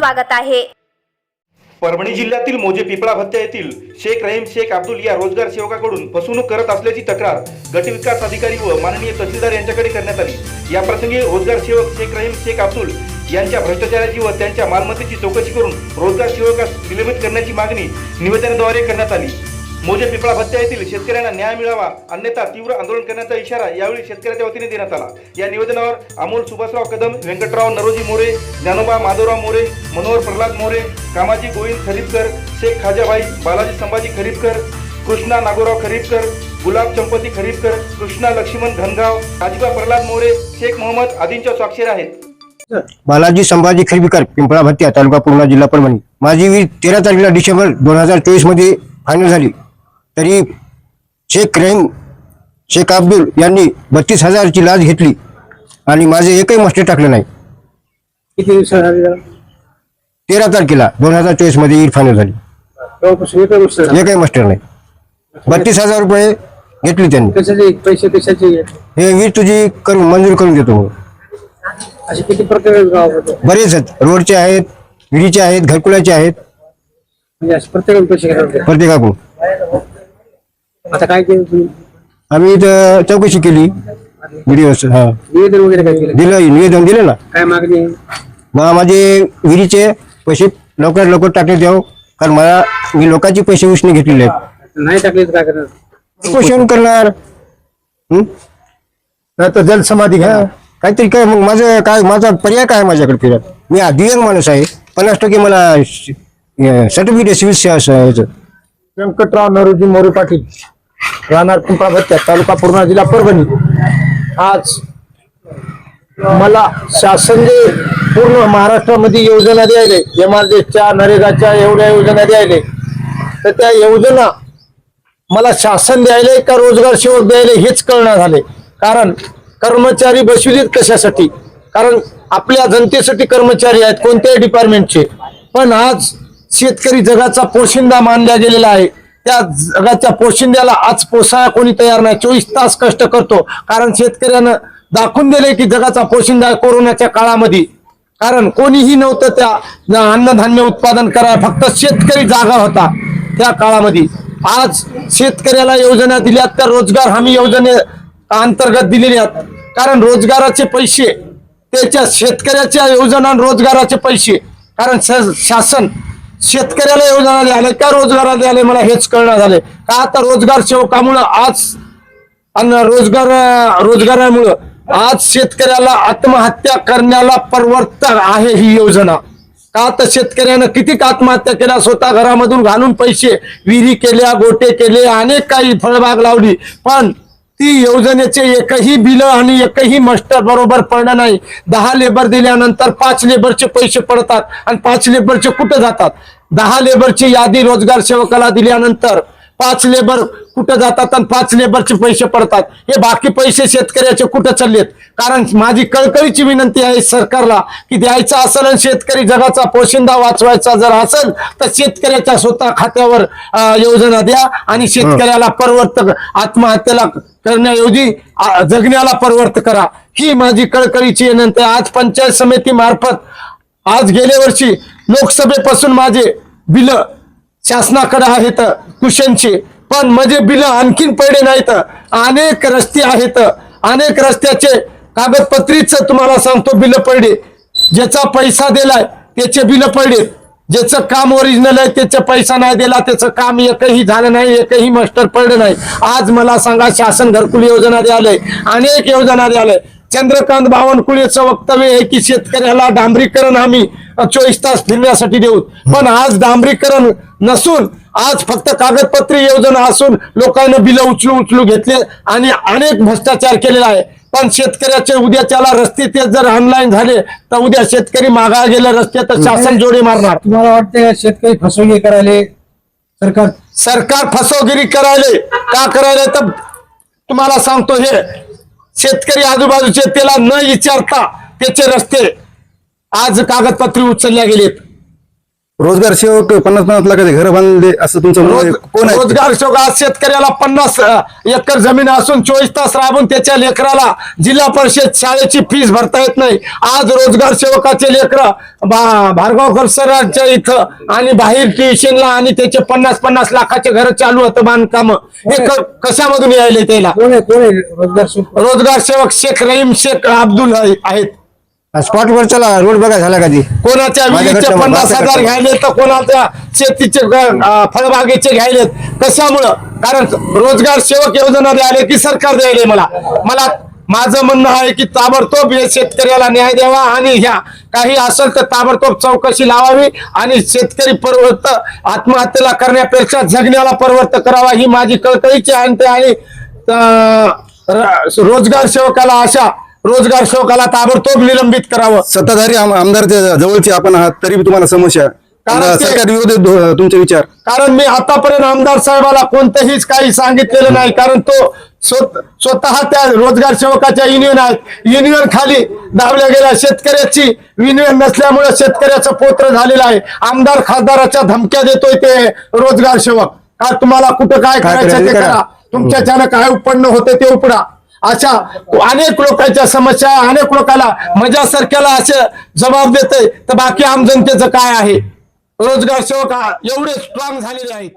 स्वागत आहे. परभणी जिल्ह्यातील मोजे पिपळा भत्त्या येथील शेख रहीम शेख अब्दुल या रोजगार सेवकाकडून फसवणूक करत असल्याची तक्रार गटविकास अधिकारी व माननीय तहसीलदार यांच्याकडे करण्यात आली. या प्रसंगी रोजगार सेवक शेख रहीम शेख अब्दुल यांच्या भ्रष्टाचाराची व त्यांच्या मालमत्तेची चौकशी करून रोजगार सेवकास निलंबित करण्याची मागणी निवेदनाद्वारे करण्यात आली. मोजे पिपळा भत्त्या येथील शेतकऱ्यांना न्याय मिळावा अन्यथा तीव्र आंदोलन करण्याचा इशारा यावेळी शेतकऱ्याच्या वतीने देण्यात आला. या निवेदनावर अमोल सुभाषराव कदम व्यंकटराव नरोजी मोरे ज्ञानोबा माधवराव मोरे मनोहर प्रल्हाद मोरे कामाजी गोविंद खरीपकर शेख खाजाभाई बालाजी संभाजी खरीपकर कृष्णा नागोराव खरीपकर गुलाब चंपती खरीपकर कृष्णा लक्ष्मण घनगाव राजीबा प्रल्हाद मोरे शेख मोहम्मद आदींच्या स्वाक्षर आहेत. बालाजी संभाजी खरीपकर पिंपळा भत्त्या तालुका पूर्णा जिल्हा परभणी. माझी वीज तेरा तारखेला डिसेंबर दोन हजार चोवीसमध्ये फायनल झाली. तरी शेख रहीम शेख अब्दुल यांनी बत्तीस हजारची लाच घेतली आणि माझे एकही मस्टर टाकलं नाही. किती दिवसात? तेरा तारखेला दोन हजार चोवीसमध्ये फायनल झाली एकही मस्टर नाही. बत्तीस हजार रुपये घेतली त्यांनी. पैसे कशाचे हे वीज तुझी करून मंजूर करून देतो. असे किती प्रकार बरेच आहेत. रोडचे आहेत विहिरीचे आहेत घरकुलाचे आहेत. म्हणजे प्रत्येकाला पैसे. प्रत्येकाकडून. आता काय केलं तुम्ही? आम्ही इथं चौकशी केली. व्हिडिओ हा. निवेदन वगैरे काय केलं? दिलं निवेदन दिलं ना. काय मागणी? आहे? मग माझे विहिरीचे पैसे लवकरात लवकर टाकले द्याव कारण मला मी लोकांचे पैसे उसने घेतलेले आहेत. नाही टाकले तर काय करणार? उपोषण करणार. हं? नाही तर जलसमाधी घ्या काहीतरी काय मग माझं काय माझा पर्याय काय आहे माझ्याकडे फिरत? मी दिव्यांग माणूस आहे. पन्नास टक्के मला सर्टिफिकेट सिव्हिल याचं व्यंकटराव नरोजी मोरे पाटील. राहणार पिंपळा भत्त्या तालुका पूर्णा जिल्हा परभणी. आज मला शासन जे पूर्ण महाराष्ट्रामध्ये योजना द्यायले एम आर नरेगाच्या एवढ्या योजना द्यायले तर त्या योजना मला शासन द्यायले का रोजगार सेवक द्यायले हेच कळणार झाले. कारण कर्मचारी बसविलेत कशासाठी? कारण आपल्या जनतेसाठी कर्मचारी आहेत कोणत्याही डिपार्टमेंटचे पण आज शेतकरी जगाचा पोशिंदा मानला गेलेला आहे. त्या जगाच्या पोशिंद्याला आज पोसाया कोणी तयार नाही. चोवीस तास कष्ट करतो. कारण शेतकऱ्यानं दाखवून दिले की जगाचा पोशिंदा कोरोनाच्या काळामध्ये. कारण कोणीही नव्हतं त्या अन्नधान्य उत्पादन करायला. फक्त शेतकरी जागा होता त्या काळामध्ये. आज शेतकऱ्याला योजना दिल्यात त्या रोजगार हमी योजने अंतर्गत दिलेल्या आहेत. कारण रोजगाराचे पैसे त्याच्या शेतकऱ्याच्या योजना आणि रोजगाराचे पैसे. कारण शासन शेतकऱ्याला योजना द्यायला का रोजगाराला द्यायला मला हेच कळणार झाले का आता रोजगार सेवकामुळं आज आणि रोजगार रोजगारामुळं आज शेतकऱ्याला आत्महत्या करण्याला परवडत आहे ही योजना. का तर शेतकऱ्यानं किती आत्महत्या केल्या स्वतः घरामधून घालून पैसे विहिरी केल्या गोटे केले अनेक काही फळबाग लावली. पण ती योजनेचे एकही बिल आणि एकही मास्टर बरोबर पडलं नाही. दहा लेबर दिल्यानंतर पाच लेबरचे पैसे पडतात आणि पाच लेबरचे कुठे जातात? दहा लेबरची यादी रोजगार सेवकाला दिल्यानंतर पाच लेबर कुठं जातात आणि पाच लेबरचे पैसे पडतात. हे बाकी पैसे शेतकऱ्याचे कुठं चाललेत? कारण माझी कळकळीची विनंती आहे सरकारला की द्यायचं असेल आणि शेतकरी जगाचा पोशिंदा वाचवायचा जर असेल तर शेतकऱ्याच्या स्वतः खात्यावर योजना द्या आणि शेतकऱ्याला परवर्त आत्महत्येला करण्याऐवजी जगण्याला परवर्त करा. ही माझी कळकळीची विनंती. आज पंचायत समिती मार्फत आज गेल्या वर्षी लोकसभेपासून माझे बिल शासनाकडे आहेत कुशनचे पण म्हणजे बिल आणखीन पडले नाहीत. अनेक रस्ते आहेत. अनेक रस्त्याचे कागदपत्रीच तुम्हाला सांगतो बिल पडले. ज्याचा पैसा दिलाय त्याचे बिल पडले. ज्याचं काम ओरिजिनल आहे त्याचा पैसा नाही दिला त्याचं काम एकही झालं नाही एकही मास्टर पडलं नाही. आज मला सांगा शासन घरकुल योजना द्यालय अनेक योजना द्यालय चंद्रकांत बावनकुळेचं वक्तव्य आहे की शेतकऱ्याला डांबरीकरण आम्ही चोवीस तास फिरण्यासाठी देऊ. पण आज डांबरीकरण नसून आज फक्त कागदपत्री योजना असून लोकांना बिलं उचलू उचलू घेतले आणि अनेक भ्रष्टाचार केलेला आहे. पण शेतकऱ्याचे उद्या त्याला रस्ते ते जर ऑनलाईन झाले तर उद्या शेतकरी मागा गेले रस्ते तर शासन जोडे मारणार. तुम्हाला वाटतं शेतकरी फसवणूक करायले? सरकार? सरकार फसवगिरी करायले. का करायले? तर तुम्हाला सांगतो हे शेतकरी आजूबाजूचे त्याला न विचारता त्याचे रस्ते आज कागदपत्रे उचलल्या गेलेत. रोजगार सेवक पन्नास पन्नास लाखाचे घर बांधले असं तुमचं म्हणणं आहे. रोज- कोण आहे? रोजगार शोक आज शेतकऱ्याला पन्नास अ, एकर जमीन असून चोवीस तास राबून त्याच्या लेकराला जिल्हा परिषद शाळेची फीस भरता येत नाही. आज रोजगार सेवकाचे लेकर भार्गव सरांच्या इथं आणि बाहेर ट्युशनला आणि त्याचे पन्नास पन्नास लाखाचे घर चालू होतं बांधकाम. हे क- कशामधून यायले त्याला? कोण आहे? कोण आहे? रोजगार सेवक शेख रहीम शेख अब्दुल आहे- आहेत. स्पॉटवर चला रोड बघा झाला का ती? कोणाच्या शंभर, पन्नास हजार. घ्यायले तर कोणाच्या शेतीचे फळबागेचे घ्यायलेत कशामुळं? कारण रोजगार सेवक योजना द्यायला की सरकार द्यायले मला. मला माझं म्हणणं आहे की ताबडतोब या शेतकऱ्याला न्याय द्यावा आणि ह्या काही असेल तर ताबडतोब चौकशी लावावी आणि शेतकरी परवडत आत्महत्येला करण्यापेक्षा जगण्याला परवर्त करावा ही माझी कळकळीची आणते आणि रोजगार सेवकाला अशा रोजगार सेवकाला ताबडतोब निलंबित करावं. सत्ताधारी आम- आमदारच्या जवळचे आपण आहात तरी बी तुम्हाला समस्या कारण आता ते- सरकार विरोधी धो- तुमचे विचार. कारण मी आतापर्यंत आमदार साहेबाला कोणतंहीच काही सांगितलेलं नाही कारण तो स्वत- स्वतः त्या रोजगार सेवकाच्या युनियन आहेत. युनियन खाली दाबल्या गेल्या शेतकऱ्याची युनियन नसल्यामुळे शेतकऱ्याचं पोत्र झालेलं आहे. आमदार खासदाराच्या धमक्या देतोय ते रोजगार सेवक. का तुम्हाला कुठं काय करायचं ते करायचं करा. करा. तुमच्याच्यानं काय उत्पन्न होते ते उपडा. अशा अनेक लोकांच्या समस्या अनेक लोकांना मजासारख्याला असे जबाब देते तर बाकी आम जनतेचं काय आहे? रोजगार सेवक हा एवढे स्ट्रॉंग झालेले आहेत.